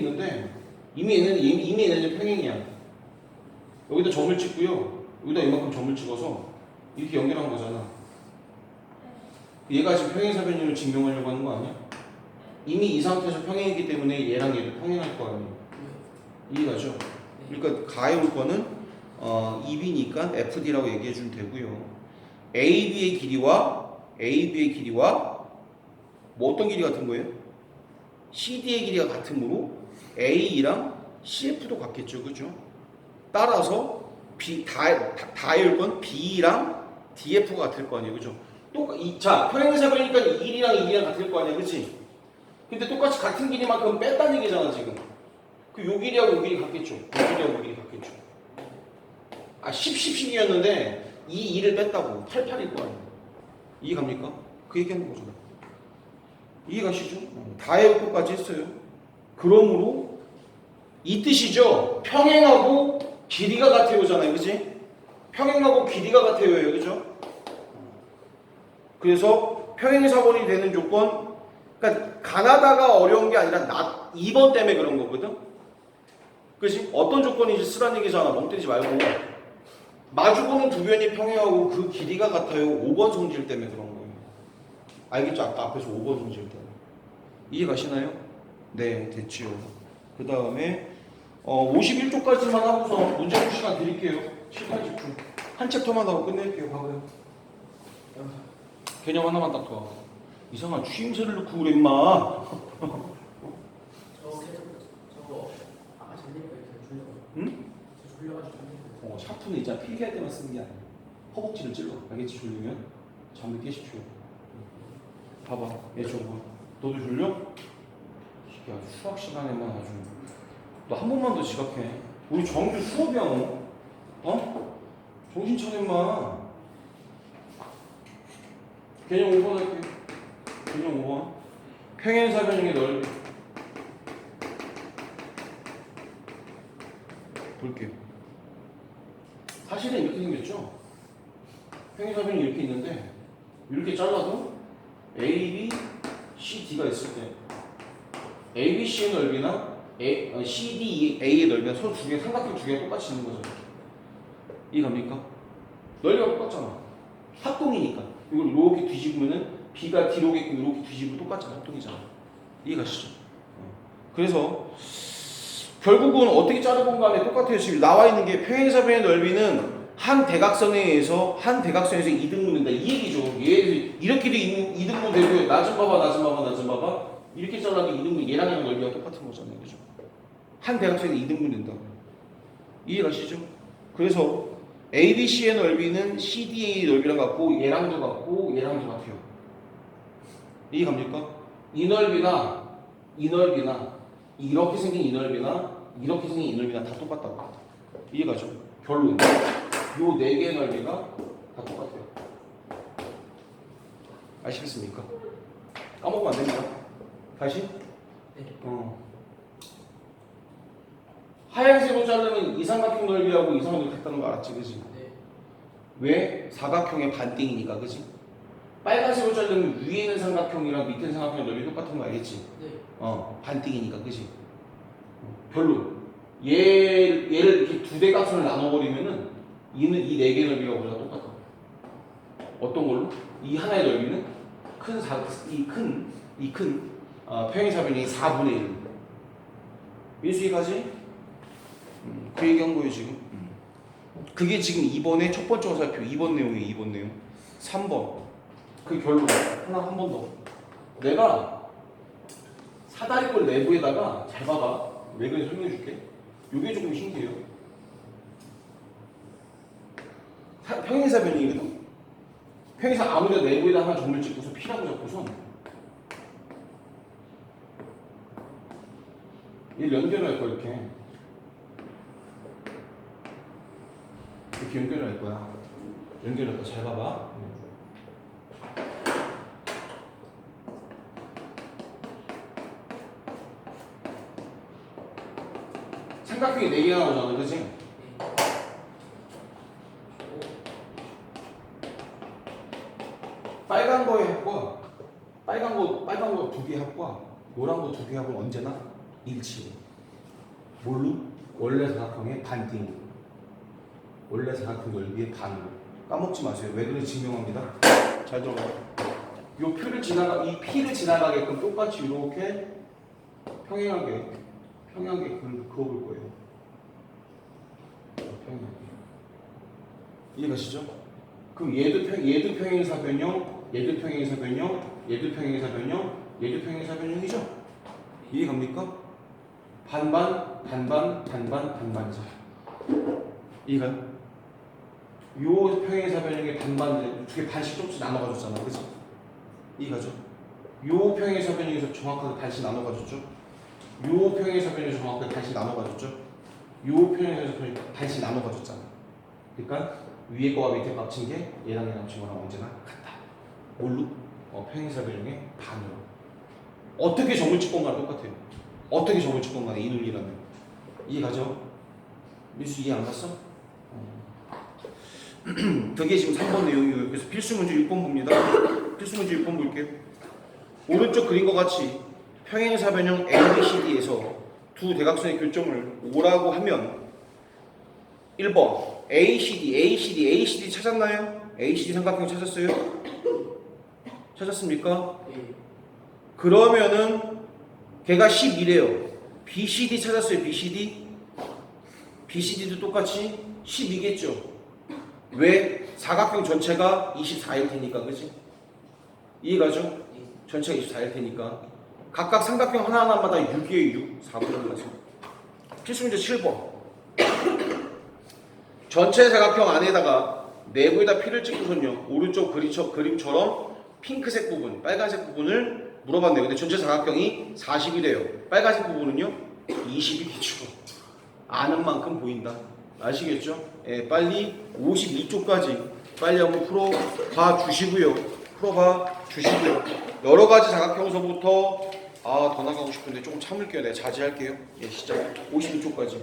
있는데 이미 얘는 이미, 얘는 평행이야. 여기다 점을 찍고요. 여기다 이만큼 점을 찍어서 이렇게 연결한 거잖아. 얘가 지금 평행사변율을 증명하려고 하는 거 아니야? 이미 이 상태에서 평행이기 때문에 얘랑 얘도 평행할 거 아니에요. 이해가죠? 그러니까 가에 올 거는 어, 2B니까 FD라고 얘기해 주면 되고요. AB의 길이와 AB의 길이와 뭐 어떤 길이 같은 거예요? CD의 길이가 같으므로 A랑 CF도 같겠죠, 그죠? 따라서 B 다 다일 건 B랑 DF가 같을 거 아니에요, 그죠? 평행사변이니까 이 길이랑 이 길이랑 같을 거 아니에요, 그렇지? 근데 똑같이 같은 길이만큼 뺐다는 얘기잖아 지금. 그 요 길이하고 요 길이 같겠죠. 요 길이하고 요 길이 같겠죠. 아 10, 10, 10이었는데 이 2를 뺐다고 8, 8일 거 아니에요. 이해 갑니까? 그 얘기하는 거잖아. 이해 가시죠? 다 외울 것까지 했어요. 그러므로 이 뜻이죠. 평행하고 길이가 같아요잖아요. 그지? 평행하고 길이가 같아요예요. 그죠? 그래서 평행사본이 되는 조건 그러니까 가나다가 어려운 게 아니라 나 2번 때문에 그런 거거든. 그지? 어떤 조건인지 쓰라는 얘기잖아. 멍 때리지 말고. 마주보는 두 변이 평행하고 그 길이가 같아요. 5번 성질 때문에 그런 거예요. 알겠죠? 아까 앞에서 5번 성질 때문에. 이해 가시나요? 네, 됐지요. 그 다음에 어, 51쪽까지만 하고서 문제 풀 시간 드릴게요. 7, 80초. 한 챕터만 하고 끝낼게요. 봐봐요. 개념 하나만 딱 더. 이상한 추임새를 넣고 그래 임마. 응? 어, 샤프는 이제 필기할 때만 쓰는 게 아니야. 허벅지를 찔러. 알겠지? 졸리면? 잠을 깨십시오. 봐봐. 얘 저거. 너도 졸려? 이게 수학 시간에만 아주. 너 한 번만 더 지각해. 우리 정규 수업이야, 너. 어? 정신 차려, 임마. 개념 5번 할게. 개념 5번. 평행사변형의 넓이. 볼게요. 사실은 이렇게 생겼죠. 평행사변이 이렇게 있는데 이렇게 잘라도 A, B, C, D가 있을 때 A, B, C의 넓이나 A, 어, C, D, A의 넓이나 서로 두 개, 삼각형 두 개가 똑같이 있는 거죠. 이해갑니까? 넓이가 똑같잖아. 합동이니까. 이걸 이렇게 뒤집으면은 B가 D로 오게끔 이렇게 뒤집으면 똑같잖아. 합동이잖아. 이해가시죠? 어. 그래서 결국은 어떻게 자르건 간에 똑같아요. 지금 나와 있는 게 평행사변의 넓이는 한 대각선에 의해서 한 대각선에서 이등분 된다. 이 얘기죠. 얘 이렇게도 이- 이등분 되고요. 낮은 봐봐, 낮은 봐봐, 낮은 봐봐. 이렇게 잘라도 이등분 얘랑 얘랑 넓이가 똑같은 거잖아요. 그죠? 한 대각선에 이등분 된다. 이해가시죠? 그래서 ABC의 넓이는 CD의 넓이랑 같고 얘랑도 같고 얘랑도 같아요. 이해갑니까? 이 넓이나 이 넓이나 이렇게 생긴 이 넓이나 이렇게 생긴 이 넓이나 다 똑같다고. 이해가죠? 결론. 요 네 개의 넓이가 다 똑같아요. 아시겠습니까? 까먹으면 안 됩니다. 다시? 네. 어. 하얀색으로 자르면 이 삼각형 넓이하고 이 삼각형 같다는 거 알았지, 그지? 네. 왜? 사각형의 반띵이니까, 그지? 빨간색으로 자르면 위에 있는 삼각형이랑 밑에 있는 삼각형 넓이 똑같은 거 알겠지? 네. 어, 반띵이니까, 그지? 별로. 얘, 얘를 이렇게 두 대각선을 나눠버리면은 이는 이 네개 넓이가 다 똑같아. 어떤 걸로? 이 하나의 넓이는 큰 사, 이 큰, 이 큰, 어, 평행사변이 4분의 1. 민수이까지? 음, 그 얘기한 거예요, 지금. 음. 그게 지금 2번의 첫 번째 화살표, 2번 내용이에요, 2번 내용. 3번. 그 결론. 하나, 한 번 더. 내가 사다리꼴 내부에다가 잘 봐봐. 왜 그런지 설명해 줄게. 이게 조금 신기해요. 사- 평행사 변이거든. 평행사 아무데나 내부에다 하나 점을 찍고서 P라고 잡고서 얘 연결할 거야 이렇게. 이렇게 연결할 거야. 연결할 거야. 잘 봐봐. 삼각형이 네 개가 나오잖아, 그렇지? 빨간 거의 합과 빨간 거 빨간 거 두 개 합과 노란 거 두 개 합은 언제나 일치해. 뭘로? 원래 사각형의 반띵. 원래 사각형 넓이의 반으로. 까먹지 마세요. 왜 그런지 증명합니다. 잘 들어봐요. 요 표를 지나가 이 P를 지나가게끔 똑같이 이렇게 평행하게 평행하게 그- 그어볼 거예요. 평행하게. 이해가시죠? 그럼 얘도 평 얘도 평행사 변형, 얘도 평행사 변형, 얘도 평행사 변형, 얘도 평행사 변형이죠? 이해 갑니까? 반반, 반반, 반반, 반반이죠. 이해가요? 요 평행사 변형의 반반 두개 반씩 조금씩 나눠가줬잖아, 그치? 이해가죠? 요 평행사 변형에서 정확하게 반씩 나눠가줬죠? 요 평행사 변형에서 정확하게 반씩 나눠가줬죠? 요 평행에서 변형 반씩 나눠가줬잖아. 그러니까 위에 거와 밑에 거 합친 게 얘랑 얘랑 합친 거랑 언제나 같다. 뭘로? 어, 평행사 변형의 반으로. 어떻게 정물치권과 똑같아요? 어떻게 정물치권 간에 이 논리라면 이해가죠? 미수 이해 안 갔어? 어. 그게 지금 3번 내용이고요. 그래서 필수 문제 6번 봅니다. 필수 문제 6번 볼게요. 오른쪽 그림과 같이 평행사 변형 ABCD에서 두 대각선의 교점을 O라고 하면 1번 ACD, ACD, ACD 찾았나요? ACD 삼각형 찾았어요? 찾았습니까? 예. 그러면은 걔가 12래요. BCD 찾았어요. BCD. BCD도 똑같이 12겠죠. 왜? 사각형 전체가 24일 테니까, 그지? 이해가죠? 예. 전체가 24일 테니까. 각각 삼각형 하나하나마다 6이에요, 6. 4분의 1에서. 필수 문제 7번. 전체 사각형 안에다가 내부에다 피를 찍고선요. 오른쪽 그림처, 그림처럼 핑크색 부분, 빨간색 부분을 물어봤네요. 근데 전체 사각형이 40이래요. 빨간색 부분은요? 20이겠죠. 아는 만큼 보인다. 아시겠죠? 예, 빨리 52쪽까지 빨리 한번 풀어봐 주시고요. 풀어봐 주시고요. 여러 가지 사각형서부터 아 더 나가고 싶은데 조금 참을게요. 내가 자제할게요. 예, 시작. 52쪽까지.